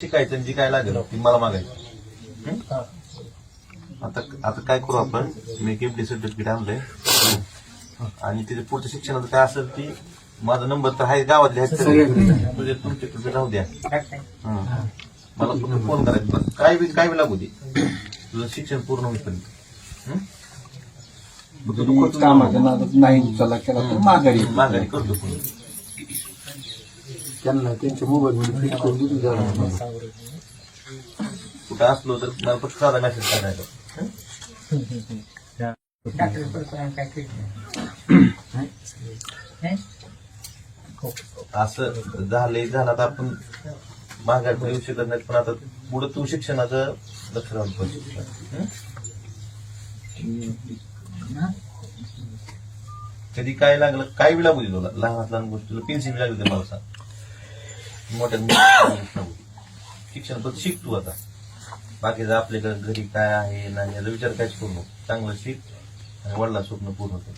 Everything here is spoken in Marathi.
शिकायचं जी काय लागेल ती मला मागायची? आता आता काय करू आपण? मी केमटी सर्टिफिकेट आणलंय. आणि तिथे पुढच्या शिक्षणाचं काय असेल ती माझा नंबर तर आहे गावातले. तुझे तुमचे तुझे राहू द्या. मला फक्त फोन करायचा. काय बी काय बी लागू दे. तुझं शिक्षण पूर्ण होईपर्यंत. तुम्ही माघारी. माघारी करतो फोन त्यांना त्यांच्या मोबाईल मध्ये फिट करून दिली जाणार कुठं असलो तर मला फक्त साधा मेसेज करायचा. असं झालंय झालं तर आपण महागात येऊ शकत नाही पण आता पुढे तू शिक्षणाचं लक्ष राहून पाहिजे कधी काय लागलं काय बी लागू दे तुला. लहान लहान गोष्टीला पेन्सिल लागली तर मला सांग. मोठ्या मोठ्या शिक्षण पण शिक तू आता. बाकीचं आपल्याकडे घरी काय आहे नाही याचा विचार काहीच करू नको. चांगलं शिक आणि वडिला स्वप्न पूर्ण कर.